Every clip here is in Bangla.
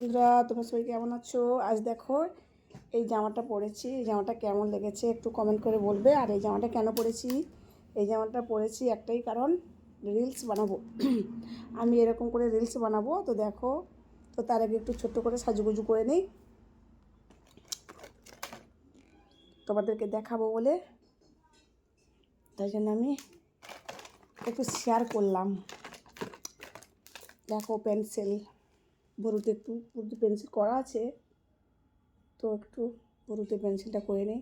বন্ধুরা, তোমরা সবাই কেমন আছো? আজ দেখো, এই জামাটা পরেছি। এই জামাটা কেমন লেগেছে একটু কমেন্ট করে বলবে। আর এই জামাটা কেন পরেছি? এই জামাটা পরেছি একটাই কারণ রিলস বানাবো। আমি এরকম করে রিলস বানাবো। তো দেখো, তো তার আগে একটু ছোট্ট করে সাজুগুজু করে নিই। তোমাদেরকে দেখাবো বলে। তাই জন্য আমি একটু শেয়ার করলাম। দেখো পেন্সিল বড়ুতে একটু বড়ুতে পেন্সিল করা আছে। তো একটু বড়ুতে পেন্সিলটা করে নিই।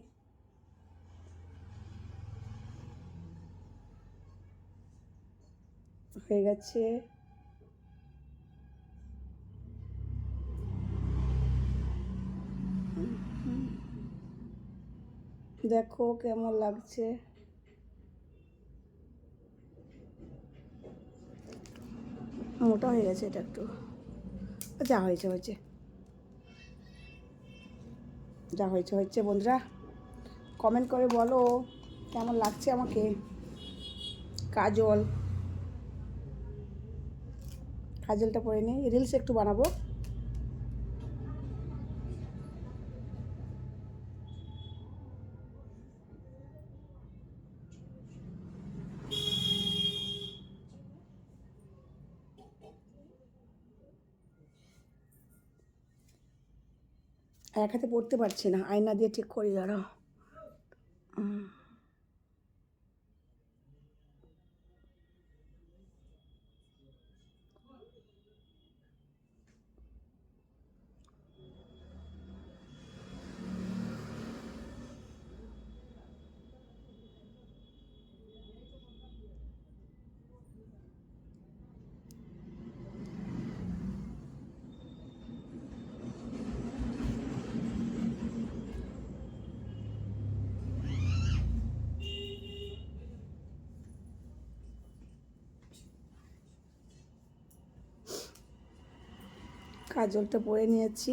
হয়ে গেছে। দেখো কেমন লাগছে। মোটা হয়ে গেছে এটা একটু। যা হয়েছে হয়েছে। যা হয়েছে হয়েছে, বন্ধুরা। কমেন্ট করে বলো কেমন লাগছে আমাকে? কাজল। কাজলটা পরে নিই রিলস একটু বানাবো। এক হাতে পড়তে পারছি না। আয়না দিয়ে ঠিক করি দাঁড়াও। কাজলটা পরে নিয়েছি।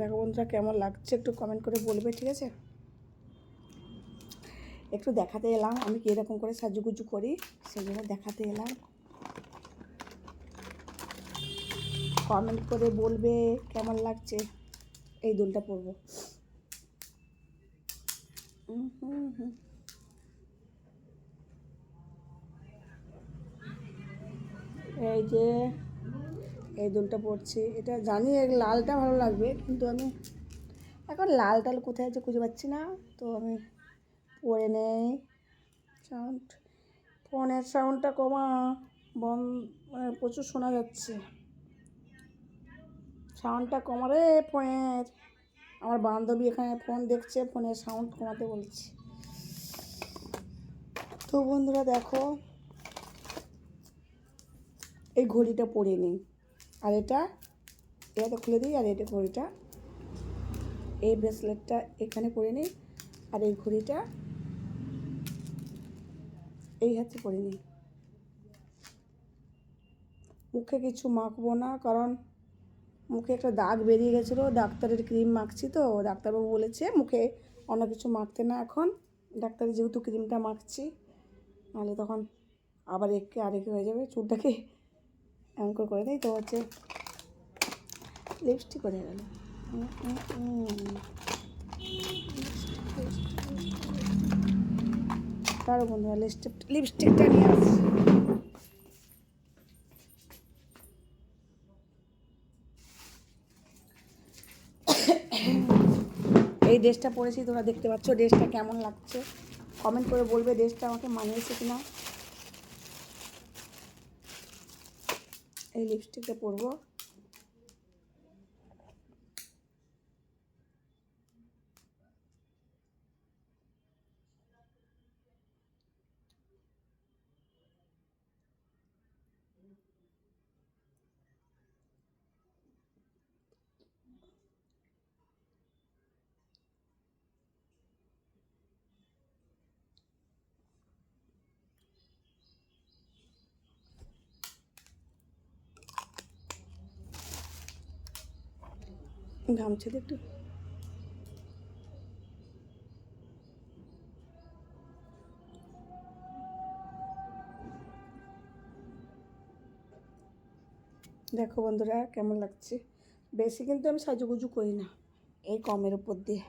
দেখো বন্ধুরা কেমন লাগছে, একটু কমেন্ট করে বলবে, ঠিক আছে? একটু দেখাতে এলাম, আমি কীরকম করে সাজুগুজু করি জন্য দেখাতে এলাম। কমেন্ট করে বলবে কেমন লাগছে, এই দুলটা পরবো। এই যে, এই দুলটা পরছি এটা জানি এই লালটা ভালো লাগবে, কিন্তু আমি এখন লাল টাল কোথায় আছে খুঁজে পাচ্ছি না। তো আমি পরে নেই। সাউন্ড ফোনের সাউন্ডটা কমা, বন মানে প্রচুর শোনা যাচ্ছে। সাউন্ডটা কমা রে ফোনের। আমার বান্ধবী এখানে ফোন দেখছে, ফোনের সাউন্ড কমাতে বলছে। তো বন্ধুরা দেখো, এই ঘড়িটা পরে নিই। আর এটা এটা তো খুলে দিই, আর এটা ঘড়িটা, এই ব্রেসলেটটা এখানে পরে নিই, আর এই ঘড়িটা এই হাতে পরে নিই। মুখে কিছু মাখবো না, কারণ মুখে একটা দাগ বেরিয়ে গেছিল, ডাক্তারের ক্রিম মাখছি তো, ডাক্তারবাবু বলেছে মুখে অন্য কিছু মাখতে না এখন ডাক্তারের যেহেতু ক্রিমটা মাখছি, নাহলে তখন আবার একে আরেকে হয়ে যাবে, চুলটাকে এমন করে করে দেয় তো হচ্ছে লিপস্টিক করে গেল। তারও বন্ধুরা লিপস্টিক লিপস্টিকটা নিয়ে আসছি। এই ড্রেসটা পরেছি, তোমরা দেখতে পাচ্ছ ড্রেসটা কেমন লাগছে। কমেন্ট করে বলবে ড্রেসটা আমাকে মানিয়েছে কিনা। এই লিপস্টিকটা পরবো। গামছা দিয়ে একটু। দেখো বন্ধুরা, কেমন লাগছে? বেশি কিন্তু আমি সাজুগুজু করি না, এই কমের উপর দিয়ে।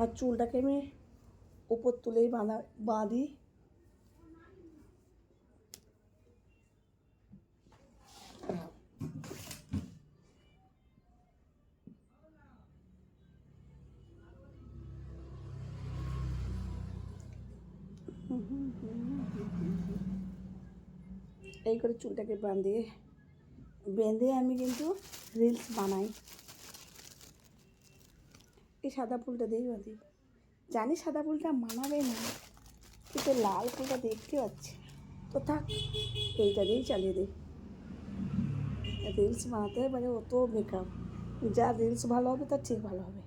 আর চুলটাকে আমি উপর তুলেই বাঁধা বাঁধি। এই করে চুলটাকে বাঁধে বেঁধে আমি কিন্তু রিলস বানাই। এই সাদা ফুলটা দিয়েই বাঁধি। জানি সাদা ফুলটা মানাবে না, কিন্তু লাল ফুলটা দেখতে পাচ্ছি। তো থাক, এইটা দিয়েই চালিয়ে দিই। রিলস বানাতে পারে অত মেকআপ যা রিলস ভালো হবে তার ঠিক ভালো হবে।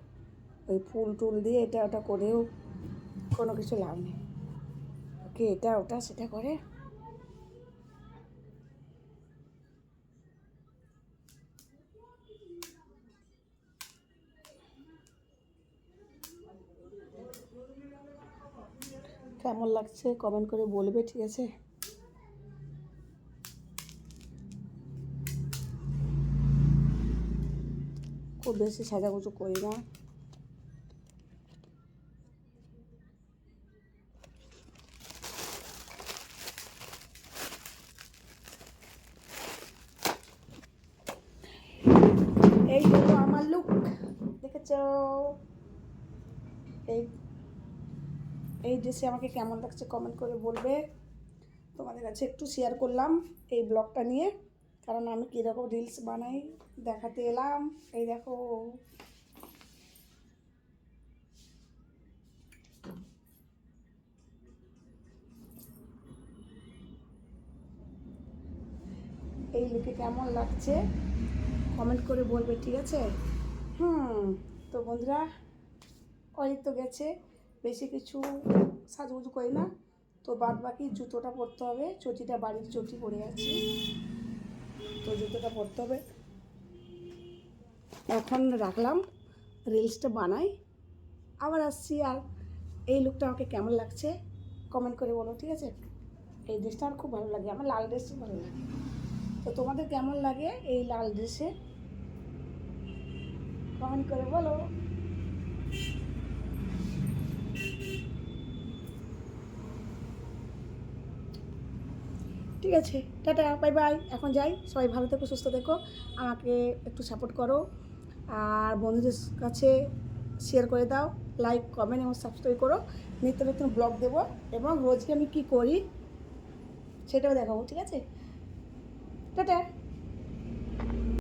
ওই ফুল টুল দিয়ে এটা ওটা করেও কোনো কিছু লাভ নেই। ওকে, এটা, ওটা, সেটা করে। কেমন লাগছে? কমেন্ট করে বলবে, ঠিক আছে? খুব বেশি সাজাগুজু করি না এই হলো আমার লুক দেখেছ এই এই ড্রেসে আমাকে কেমন লাগছে কমেন্ট করে বলবে, তোমাদের কাছে একটু শেয়ার করলাম এই ব্লগটা নিয়ে। কারণ আমি কীরকম রিলস বানাই, দেখাতে এলাম, এই দেখো। এই লুকে কেমন লাগছে? কমেন্ট করে বলবে, ঠিক আছে? হুম, তো বন্ধুরা অনেক তো গেছে। বেশি কিছু সাজুগুজু করি না। তো বাদ বাকি জুতোটা পরতে হবে। চটিটা বাড়ির চটি পরে আছি। তো জুতোটা পরতে হবে। এখন রাখলাম। রিলসটা বানাই। আবার আসছি। আর এই লুকটা আমাকে কেমন লাগছে কমেন্ট করে বলো, ঠিক আছে? এই ড্রেসটা আমার খুব ভালো লাগে। আমার লাল ড্রেসই ভালো লাগে। তো তোমাদের কেমন লাগে এই লাল ড্রেসে? কমেন্ট করে বলো। ঠিক আছে, টাটা বাই বাই এখন যাই, সবাই ভালো থেকো, সুস্থ থেকো, আমাকে একটু সাপোর্ট করো, আর বন্ধুদের কাছে শেয়ার করে দাও লাইক কমেন্ট এবং সাবস্ক্রাইব করো, নিত্য নতুন ব্লগ দেবো, এবং রোজকে আমি কী করি সেটাও দেখাবো, ঠিক আছে? টাটা।